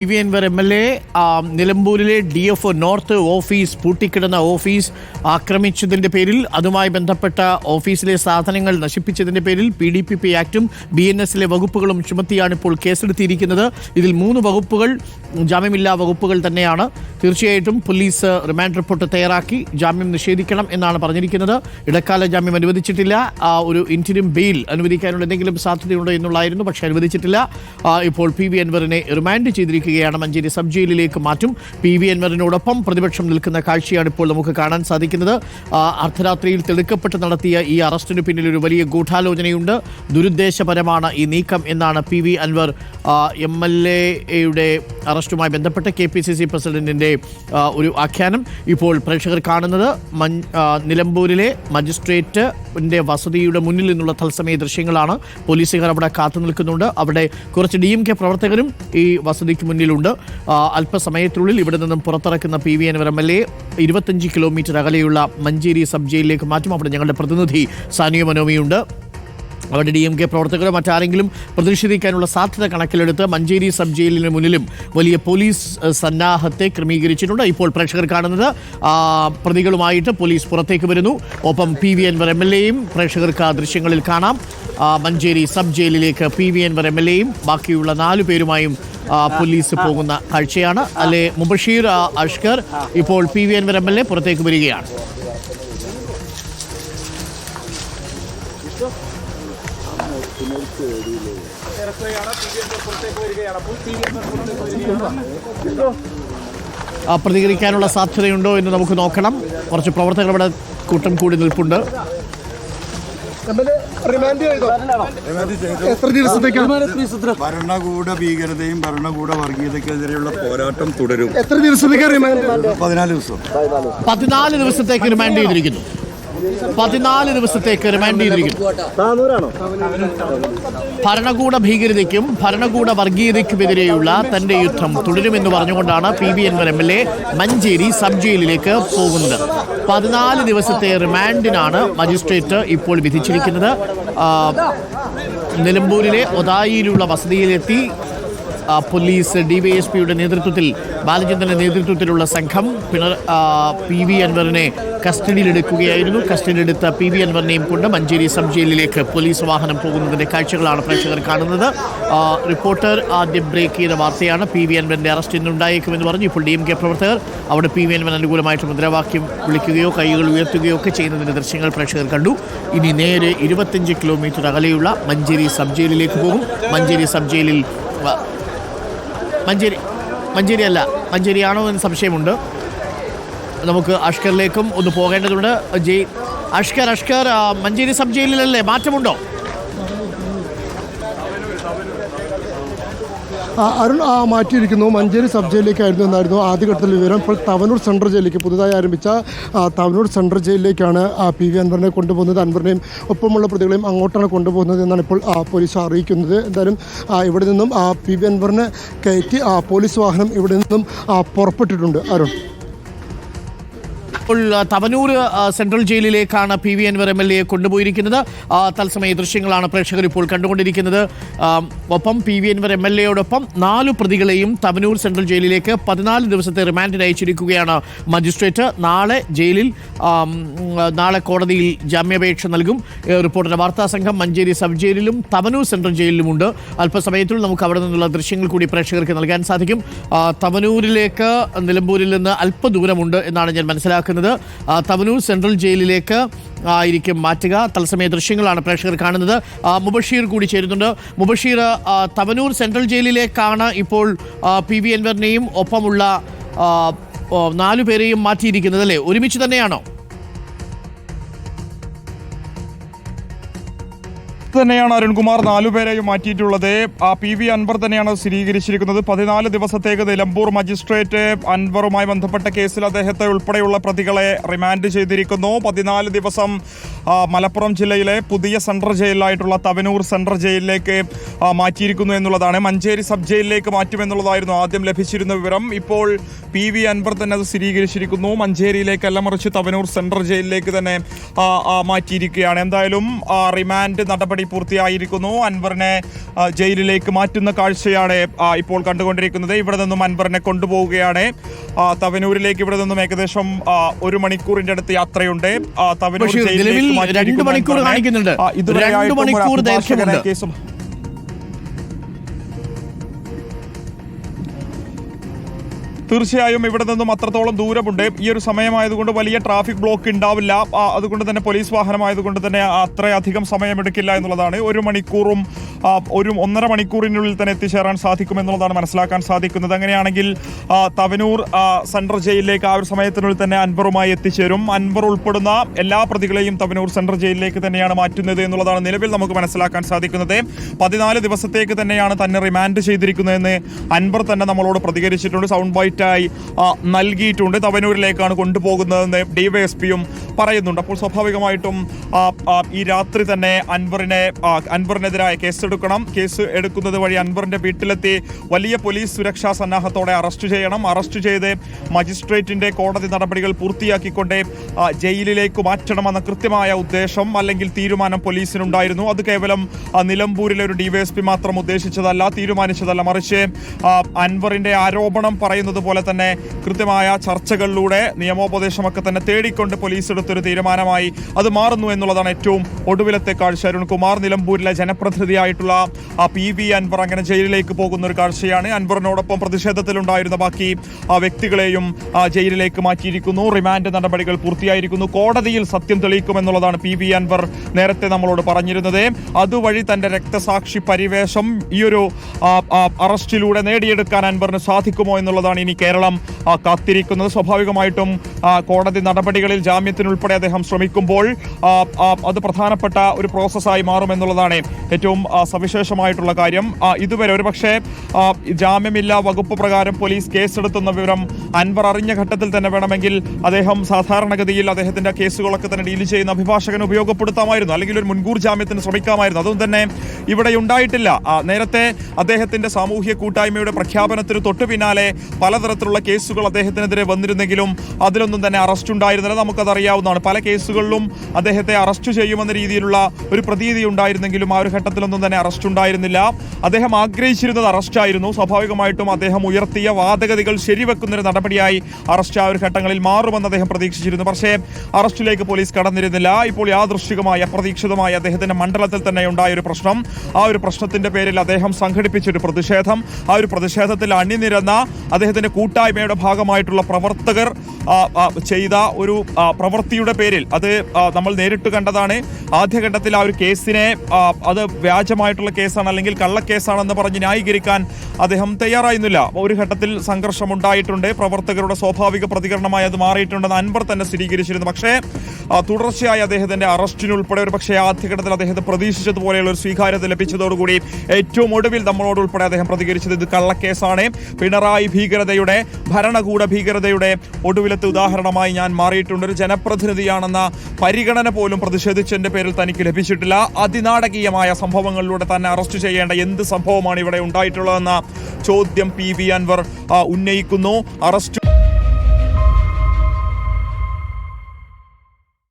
P V Anvar M L A നിലമ്പൂരിലെ D F O north office പൂട്ടിക്കിടന്ന office ആക്രമിച്ചതിന്റെ പേരിൽ അതുമായി ബന്ധപ്പെട്ട ഓഫീസിലെ സാധനങ്ങൾ നശിപ്പിച്ചതിന്റെ പേരിൽ പി ഡി പി പി ആക്ടും ബി എൻ എസിലെ വകുപ്പുകളും ചുമത്തിയാണ് ഇപ്പോൾ കേസെടുത്തിയിരിക്കുന്നത്. ഇതിൽ മൂന്ന് വകുപ്പുകൾ ജാമ്യമില്ലാ വകുപ്പുകൾ തന്നെയാണ്. തീർച്ചയായിട്ടും പോലീസ് റിമാൻഡ് റിപ്പോർട്ട് തയ്യാറാക്കി ജാമ്യം നിഷേധിക്കണം എന്നാണ് പറഞ്ഞിരിക്കുന്നത്. ഇടക്കാല ജാമ്യം അനുവദിച്ചിട്ടില്ല. ഒരു ഇന്റരിം ബെയിൽ അനുവദിക്കാനുള്ള എന്തെങ്കിലും സാധ്യതയുണ്ടോ എന്നുള്ളായിരുന്നു പക്ഷേ അനുവദിച്ചിട്ടില്ല. ഇപ്പോൾ പി വി അൻവറിനെ റിമാൻഡ് ചെയ്തിരിക്കുകയാണ്. മഞ്ചേരി സബ് ജയിലിലേക്ക് മാറ്റും. പി വി അൻവറിനോടൊപ്പം പ്രതിപക്ഷം നിൽക്കുന്ന കാഴ്ചയാണ് ഇപ്പോൾ നമുക്ക് കാണാൻ സാധിക്കുന്നത്. അർദ്ധരാത്രിയിൽ തെളുക്കപ്പെട്ട് നടത്തിയ ഈ അറസ്റ്റിന് പിന്നിൽ ഒരു വലിയ ഗൂഢാലോചനയുണ്ട്. ദുരുദ്ദേശപരമാണ് ഈ നീക്കം എന്നാണ് P V Anvar M L എയുടെ അറസ്റ്റുമായി ബന്ധപ്പെട്ട് കെ പി സി സി പ്രസിഡന്റിന്റെ ആ, ഒരു ആഖ്യാനം ഇപ്പോൾ പ്രേക്ഷകർ കാണുന്നത്. നിലമ്പൂരിലെ മജിസ്ട്രേറ്റിന്റെ വസതിയുടെ മുന്നിൽ നിന്നുള്ള തത്സമയ ദൃശ്യങ്ങളാണ്. പോലീസുകാർ അവിടെ കാത്തു നിൽക്കുന്നുണ്ട്. അവിടെ കുറച്ച് ഡി എം കെ പ്രവർത്തകരും ഈ വസതിക്ക് മുന്നിലുണ്ട്. അല്പസമയത്തിനുള്ളിൽ ഇവിടെ നിന്നും പുറത്തിറക്കുന്ന P V Anvar M L A ഇരുപത്തഞ്ച് കിലോമീറ്റർ അകലെയുള്ള മഞ്ചേരി സബ് ജയിലിലേക്ക് മാറ്റും. അവിടെ ഞങ്ങളുടെ പ്രതിനിധി സാനിയ മനോമിയുണ്ട്. അവിടെ ഡി എം കെ പ്രവർത്തകരോ മറ്റാരെങ്കിലും പ്രതിഷേധിക്കാനുള്ള സാധ്യത കണക്കിലെടുത്ത് മഞ്ചേരി സബ് ജയിലിന് മുന്നിലും വലിയ പോലീസ് സന്നാഹത്തെ ക്രമീകരിച്ചിട്ടുണ്ട്. ഇപ്പോൾ പ്രേക്ഷകർ കാണുന്നത് പ്രതികളുമായിട്ട് പോലീസ് പുറത്തേക്ക് വരുന്നു. ഒപ്പം P V Anvar M L എയും പ്രേക്ഷകർക്ക് ആ ദൃശ്യങ്ങളിൽ കാണാം. മഞ്ചേരി സബ് ജയിലിലേക്ക് P V Anvar M L എയും ബാക്കിയുള്ള നാലു പേരുമായും പോലീസ് പോകുന്ന കാഴ്ചയാണ്. അല്ലെ മുബഷീർ അഷ്കർ ഇപ്പോൾ P V Anvar M L A പുറത്തേക്ക് വരികയാണ്. ആ, പ്രതികരിക്കാനുള്ള സാധ്യതയുണ്ടോ എന്ന് നമുക്ക് നോക്കണം. കുറച്ച് പ്രവർത്തകർ ഇവിടെ കൂട്ടം കൂടി നിൽപ്പുണ്ട്. ഭരണകൂട ഭീകരതയും ഭരണകൂട വർഗീയതയ്ക്കെതിരെയുള്ള പോരാട്ടം തുടരും. എത്ര ദിവസത്തേക്കാണ് റിമാൻഡ് പതിനാല് ദിവസം. പതിനാല് ദിവസത്തേക്ക് റിമാൻഡ് ചെയ്തിരിക്കുന്നു. പതിനാല് ദിവസത്തേക്ക് റിമാൻഡ് ചെയ്തിരിക്കുന്നു. ഭരണകൂട ഭീകരതയ്ക്കും ഭരണകൂട വർഗീയതയ്ക്കുമെതിരെയുള്ള തന്റെ യുദ്ധം തുടരുമെന്ന് പറഞ്ഞുകൊണ്ടാണ് P V Anvar M L A Manjeri sub ജയിലിലേക്ക് പോകുന്നത്. പതിനാല് ദിവസത്തെ റിമാൻഡിനാണ് മജിസ്ട്രേറ്റ് ഇപ്പോൾ വിധിച്ചിരിക്കുന്നത്. നിലമ്പൂരിലെ ഒതായിയിലുള്ള വസതിയിലെത്തി പോലീസ് ഡിവൈഎസ്പിയുടെ നേതൃത്വത്തിൽ ബാലചന്ദ്രന്റെ നേതൃത്വത്തിലുള്ള സംഘം പിണർ പി വി അൻവറിനെ കസ്റ്റഡിയിലെടുക്കുകയായിരുന്നു. കസ്റ്റഡിയിലെടുത്ത പി വി അൻവറിനെയും കൊണ്ട് മഞ്ചേരി സബ് ജയിലിലേക്ക് പോലീസ് വാഹനം പോകുന്നതിന്റെ കാഴ്ചകളാണ് പ്രേക്ഷകർ കാണുന്നത്. റിപ്പോർട്ടർ ആദ്യം ബ്രേക്ക് ചെയ്ത വാർത്തയാണ്. പി വി അൻവറിന്റെ അറസ്റ്റ് ഇന്നുണ്ടായേക്കുമെന്ന് പറഞ്ഞു. ഇപ്പോൾ ഡി എം കെ പ്രവർത്തകർ അവിടെ പി വി അൻവർ അനുകൂലമായിട്ട് മുദ്രാവാക്യം വിളിക്കുകയോ കൈകൾ ഉയർത്തുകയോ ഒക്കെ ചെയ്യുന്നതിന്റെ ദൃശ്യങ്ങൾ പ്രേക്ഷകർ കണ്ടു. ഇനി നേരെ ഇരുപത്തിയഞ്ച് കിലോമീറ്റർ അകലെയുള്ള മഞ്ചേരി സബ് ജയിലിലേക്ക് പോകും. മഞ്ചേരി സബ് ജയിലിൽ മഞ്ചേരി മഞ്ചേരി അല്ല മഞ്ചേരിയാണോ എന്ന് സംശയമുണ്ട്. നമുക്ക് അഷ്കറിലേക്കും ഒന്ന് പോകേണ്ടതുണ്ട്. ജയ് അഷ്കർ അഷ്കർ മഞ്ചേരി സബ് ജയിലിലല്ലേ? മാറ്റമുണ്ടോ? അരുൺ മാറ്റിയിരിക്കുന്നു. മഞ്ചേരി സബ് ജയിലിലേക്കായിരുന്നു എന്നായിരുന്നു ആദ്യഘട്ടത്തിൽ വിവരം. ഇപ്പോൾ തവനൂർ സെൻട്രൽ ജയിലിലേക്ക് പുതുതായി ആരംഭിച്ച തവനൂർ സെൻട്രൽ ജയിലിലേക്കാണ് പി വി അൻവറിനെ കൊണ്ടുപോകുന്നത്. അൻവറിനെയും ഒപ്പമുള്ള പ്രതികളെയും അങ്ങോട്ടാണ് കൊണ്ടുപോകുന്നത് എന്നാണ് ഇപ്പോൾ പോലീസ് അറിയിക്കുന്നത്. എന്തായാലും ഇവിടെ നിന്നും പി വി അൻവറിനെ കയറ്റി പോലീസ് വാഹനം ഇവിടെ നിന്നും പുറപ്പെട്ടിട്ടുണ്ട്. അരുൺ. ഇപ്പോൾ Thavanur central ജയിലിലേക്കാണ് P V Anvar M L A കൊണ്ടുപോയിരിക്കുന്നത്. തത്സമയ ദൃശ്യങ്ങളാണ് പ്രേക്ഷകർ ഇപ്പോൾ കണ്ടുകൊണ്ടിരിക്കുന്നത്. ഒപ്പം P V Anvar M L എയോടൊപ്പം നാല് പ്രതികളെയും തവനൂർ സെൻട്രൽ ജയിലിലേക്ക് പതിനാല് ദിവസത്തെ റിമാൻഡിന് അയച്ചിരിക്കുകയാണ് മജിസ്ട്രേറ്റ്. നാളെ ജയിലിൽ നാളെ കോടതിയിൽ ജാമ്യാപേക്ഷ നൽകും. റിപ്പോർട്ടർ വാർത്താ സംഘം മഞ്ചേരി സബ് ജയിലിലും തവനൂർ സെൻട്രൽ ജയിലിലുമുണ്ട്. അല്പസമയത്തിൽ നമുക്ക് അവിടെ നിന്നുള്ള ദൃശ്യങ്ങൾ കൂടി പ്രേക്ഷകർക്ക് നൽകാൻ സാധിക്കും. തവനൂരിലേക്ക് നിലമ്പൂരിൽ നിന്ന് അല്പദൂരമുണ്ട് എന്നാണ് ഞാൻ മനസ്സിലാക്കുന്നത്. ആ, തവനൂർ സെൻട്രൽ ജയിലിലേക്ക് ആയിരിക്കും മാറ്റുക. തത്സമയ ദൃശ്യങ്ങളാണ് പ്രേക്ഷകർ കാണുന്നത്. മുബഷീർ കൂടി ചേരുന്നുണ്ട്. മുബഷീർ തവനൂർ സെൻട്രൽ ജയിലിലേക്കാണ് ഇപ്പോൾ പി വി എൻവറിനെയും ഒപ്പമുള്ള നാലു പേരെയും മാറ്റിയിരിക്കുന്നത് അല്ലേ? ഒരുമിച്ച് തന്നെയാണോ? തന്നെയാണ് അരുൺകുമാർ. നാലുപേരെയും മാറ്റിയിട്ടുള്ളത്. ആ പി വി അൻവർ തന്നെയാണ് സ്ഥിരീകരിച്ചിരിക്കുന്നത്. പതിനാല് ദിവസത്തേക്ക് നിലമ്പൂർ മജിസ്ട്രേറ്റ് അൻവറുമായി ബന്ധപ്പെട്ട കേസിൽ അദ്ദേഹത്തെ ഉൾപ്പെടെയുള്ള പ്രതികളെ റിമാൻഡ് ചെയ്തിരിക്കുന്നു. പതിനാല് ദിവസം മലപ്പുറം ജില്ലയിലെ പുതിയ സെൻട്രൽ ജയിലിലായിട്ടുള്ള തവനൂർ സെൻട്രൽ ജയിലിലേക്ക് മാറ്റിയിരിക്കുന്നു എന്നുള്ളതാണ്. മഞ്ചേരി സബ് ജയിലിലേക്ക് മാറ്റുമെന്നുള്ളതായിരുന്നു ആദ്യം ലഭിച്ചിരുന്ന വിവരം. ഇപ്പോൾ പി വി അൻവർ തന്നെ അത് സ്ഥിരീകരിച്ചിരിക്കുന്നു. മഞ്ചേരിയിലേക്കല്ല മറിച്ച് തവനൂർ സെൻട്രൽ ജയിലിലേക്ക് തന്നെ മാറ്റിയിരിക്കുകയാണ്. എന്തായാലും റിമാൻഡ് നടപടി പൂർത്തിയായിരിക്കുന്നു. അൻവറിനെ ജയിലിലേക്ക് മാറ്റുന്ന കാഴ്ചയാണ് ഇപ്പോൾ കണ്ടുകൊണ്ടിരിക്കുന്നത്. ഇവിടെ നിന്നും അൻവറിനെ കൊണ്ടുപോവുകയാണ്. തവനൂരിലേക്ക് ഇവിടെ നിന്നും ഏകദേശം ഒരു മണിക്കൂറിന്റെ അടുത്ത് യാത്രയുണ്ട്. തവനൂർ ജയിലിൽ ജയിലിലേക്ക് മാറ്റിയിരിക്കുന്നു ഇതുവരെയായിട്ടും കേസും തീർച്ചയായും ഇവിടെ നിന്നും അത്രത്തോളം ദൂരമുണ്ട്. ഈ ഒരു സമയമായതുകൊണ്ട് വലിയ ട്രാഫിക് ബ്ലോക്ക് ഉണ്ടാവില്ല. അതുകൊണ്ട് തന്നെ പോലീസ് വാഹനമായതുകൊണ്ട് തന്നെ അത്രയധികം സമയമെടുക്കില്ല എന്നുള്ളതാണ്. ഒരു മണിക്കൂറും ഒരു ഒന്നര മണിക്കൂറിനുള്ളിൽ തന്നെ എത്തിച്ചേരാൻ സാധിക്കുമെന്നുള്ളതാണ് മനസ്സിലാക്കാൻ സാധിക്കുന്നത്. അങ്ങനെയാണെങ്കിൽ തവനൂർ സെൻട്രൽ ജയിലിലേക്ക് ആ ഒരു സമയത്തിനുള്ളിൽ തന്നെ അൻവറുമായി എത്തിച്ചേരും. അൻവർ ഉൾപ്പെടുന്ന എല്ലാ പ്രതികളെയും തവനൂർ സെൻട്രൽ ജയിലിലേക്ക് തന്നെയാണ് മാറ്റുന്നത് എന്നുള്ളതാണ് നിലവിൽ നമുക്ക് മനസ്സിലാക്കാൻ സാധിക്കുന്നത്. പതിനാല് ദിവസത്തേക്ക് തന്നെയാണ് തന്നെ റിമാൻഡ് ചെയ്തിരിക്കുന്നതെന്ന് അൻവർ തന്നെ നമ്മളോട് പ്രതികരിച്ചിട്ടുണ്ട്. സൗണ്ട് ബൈറ്റായി ആ, നൽകിയിട്ടുണ്ട്. തവനൂരിലേക്കാണ് കൊണ്ടുപോകുന്നതെന്ന് ഡിവൈഎസ്പിയും പറയുന്നുണ്ട്. അപ്പോൾ സ്വാഭാവികമായിട്ടും ഈ രാത്രി തന്നെ അൻവറിനെ അൻവറിനെതിരായ കേസെടുക്കണം. കേസ് എടുക്കുന്നത് വഴി അൻവറിന്റെ വീട്ടിലെത്തി വലിയ പോലീസ് സുരക്ഷാ സന്നാഹത്തോടെ അറസ്റ്റ് ചെയ്യണം. അറസ്റ്റ് ചെയ്ത് മജിസ്ട്രേറ്റിന്റെ കോടതി നടപടികൾ പൂർത്തിയാക്കിക്കൊണ്ട് ജയിലിലേക്ക് മാറ്റണമെന്ന കൃത്യമായ ഉദ്ദേശം അല്ലെങ്കിൽ തീരുമാനം പോലീസിനുണ്ടായിരുന്നു. അത് കേവലം നിലമ്പൂരിലെ ഒരു ഡിവൈഎസ്പി മാത്രം ഉദ്ദേശിച്ചതല്ല തീരുമാനിച്ചതല്ല. മറിച്ച് അൻവറിന്റെ ആരോപണം പറയുന്നത് പോലെ തന്നെ കൃത്യമായ ചർച്ചകളിലൂടെ നിയമോപദേശമൊക്കെ തന്നെ തേടിക്കൊണ്ട് പോലീസ് എടുത്തൊരു തീരുമാനമായി അത് മാറുന്നു എന്നുള്ളതാണ് ഏറ്റവും ഒടുവിലത്തെ കാഴ്ച. അരുൺകുമാർ നിലമ്പൂരിലെ ജനപ്രതിനിധിയായിട്ടുള്ള ആ പി വി അൻവർ അങ്ങനെ ജയിലിലേക്ക് പോകുന്ന ഒരു കാഴ്ചയാണ്. അൻവറിനോടൊപ്പം പ്രതിഷേധത്തിലുണ്ടായിരുന്ന ബാക്കി ആ വ്യക്തികളെയും ആ, ജയിലിലേക്ക് മാറ്റിയിരിക്കുന്നു. റിമാൻഡ് നടപടികൾ പൂർത്തിയായിരിക്കുന്നു. കോടതിയിൽ സത്യം തെളിയിക്കുമെന്നുള്ളതാണ് പി വി അൻവർ നേരത്തെ നമ്മളോട് പറഞ്ഞിരുന്നത്. അതുവഴി തന്റെ രക്തസാക്ഷി പരിവേഷം ഈ ഒരു അറസ്റ്റിലൂടെ നേടിയെടുക്കാൻ അൻവറിന് സാധിക്കുമോ എന്നുള്ളതാണ് ഇനി കേരളം കാത്തിരിക്കുന്നത്. സ്വാഭാവികമായിട്ടും കോടതി നടപടികളിൽ ജാമ്യത്തിനുൾപ്പെടെ അദ്ദേഹം ശ്രമിക്കുമ്പോൾ അത് പ്രധാനപ്പെട്ട ഒരു പ്രോസസ്സായി മാറുമെന്നുള്ളതാണ് ഏറ്റവും സവിശേഷമായിട്ടുള്ള കാര്യം. ഇതുവരെ ഒരുപക്ഷെ ജാമ്യമില്ല വകുപ്പ് പ്രകാരം പോലീസ് കേസെടുത്തുന്ന വിവരം അൻവർ അറിഞ്ഞ ഘട്ടത്തിൽ തന്നെ വേണമെങ്കിൽ അദ്ദേഹം സാധാരണഗതിയിൽ അദ്ദേഹത്തിന്റെ കേസുകളൊക്കെ തന്നെ ഡീൽ ചെയ്യുന്ന അഭിഭാഷകൻ ഉപയോഗപ്പെടുത്താമായിരുന്നു. അല്ലെങ്കിൽ ഒരു മുൻകൂർ ജാമ്യത്തിന് ശ്രമിക്കാമായിരുന്നു. അതും തന്നെ ഇവിടെ ഉണ്ടായിട്ടില്ല. നേരത്തെ അദ്ദേഹത്തിന്റെ സാമൂഹ്യ കൂട്ടായ്മയുടെ പ്രഖ്യാപനത്തിന് തൊട്ടു പിന്നാലെ പലതരത്തിലുള്ള കേസുകൾ അദ്ദേഹത്തിനെതിരെ വന്നിരുന്നെങ്കിലും അതിലൊന്നും തന്നെ അറസ്റ്റ് ഉണ്ടായിരുന്നില്ല. നമുക്കത് അറിയാവുന്നതാണ് പല കേസുകളിലും അദ്ദേഹത്തെ അറസ്റ്റ് ചെയ്യുമെന്ന രീതിയിലുള്ള ഒരു പ്രതീതി ഉണ്ടായിരുന്നെങ്കിലും ആ ഒരു ഘട്ടത്തിലൊന്നും തന്നെ അറസ്റ്റ് ഉണ്ടായിരുന്നില്ല. അദ്ദേഹം ആഗ്രഹിച്ചിരുന്നത് അറസ്റ്റായിരുന്നു സ്വാഭാവികമായിട്ടും അദ്ദേഹം ഉയർത്തിയ വാദഗതികൾ ശരിവെക്കുന്നൊരു നടപടിയായി അറസ്റ്റ് ആ ഒരു ഘട്ടങ്ങളിൽ മാറുമെന്ന് അദ്ദേഹം പ്രതീക്ഷിച്ചിരുന്നു. പക്ഷേ അറസ്റ്റിലേക്ക് പോലീസ് കടന്നിരുന്നില്ല. ഇപ്പോൾ യാദൃശ്ചികമായി അപ്രതീക്ഷിതമായി അദ്ദേഹത്തിന്റെ മണ്ഡലത്തിൽ തന്നെ ഉണ്ടായ ഒരു പ്രശ്നം. ആ ഒരു പ്രശ്നത്തിന്റെ പേരിൽ അദ്ദേഹം സംഘടിപ്പിച്ചൊരു പ്രതിഷേധം. ആ ഒരു പ്രതിഷേധത്തിൽ അണിനിരന്ന അദ്ദേഹത്തിന്റെ കൂട്ടായ്മയുടെ ഭാഗമായിട്ടുള്ള പ്രവർത്തകർ ചെയ്ത ഒരു പ്രവൃത്തിയുടെ പേരിൽ. അത് നമ്മൾ നേരിട്ട് കണ്ടതാണ്. ആദ്യഘട്ടത്തിൽ ആ ഒരു കേസിനെ അത് വ്യാജമായിട്ടുള്ള കേസാണ് അല്ലെങ്കിൽ കള്ളക്കേസാണെന്ന് പറഞ്ഞ് ന്യായീകരിക്കാൻ അദ്ദേഹം തയ്യാറായിരുന്നില്ല. ഒരു ഘട്ടത്തിൽ സംഘർഷം ഉണ്ടായിട്ടുണ്ട് പ്രവർത്തകരുടെ സ്വാഭാവിക പ്രതികരണമായി അത് മാറിയിട്ടുണ്ടെന്ന് അൻവർ തന്നെ സ്ഥിരീകരിച്ചിരുന്നു. പക്ഷേ തുടർച്ചയായി അദ്ദേഹത്തിന്റെ അറസ്റ്റിനുൾപ്പെടെ ഒരു പക്ഷേ ആദ്യഘട്ടത്തിൽ അദ്ദേഹത്തെ പ്രതീക്ഷിച്ചതുപോലെയുള്ള ഒരു സ്വീകാര്യത ലഭിച്ചതോടുകൂടി ഏറ്റവും ഒടുവിൽ നമ്മളോട് ഉൾപ്പെടെ അദ്ദേഹം പ്രതികരിച്ചത് ഇത് കള്ളക്കേസാണ്. പിണറായി ഭീകരതയുടെ ഭരണകൂട ഭീകരതയുടെ ഒടുവിലത്തെ ഉദാഹരണമായി ഞാൻ മാറിയിട്ടുണ്ട്. ഒരു ജനപ്രതിനിധിയാണെന്ന പരിഗണന പോലും പ്രതിഷേധിച്ചതിന്റെ പേരിൽ തനിക്ക് ലഭിച്ചിട്ടില്ല. അതിനാടകീയമായ സംഭവങ്ങളിലൂടെ തന്നെ അറസ്റ്റ് ചെയ്യേണ്ട എന്ത് സംഭവമാണ് ഇവിടെ ഉണ്ടായിട്ടുള്ളതെന്ന ചോദ്യം പി വി അൻവർ ഉന്നയിക്കുന്നു. അറസ്റ്റ്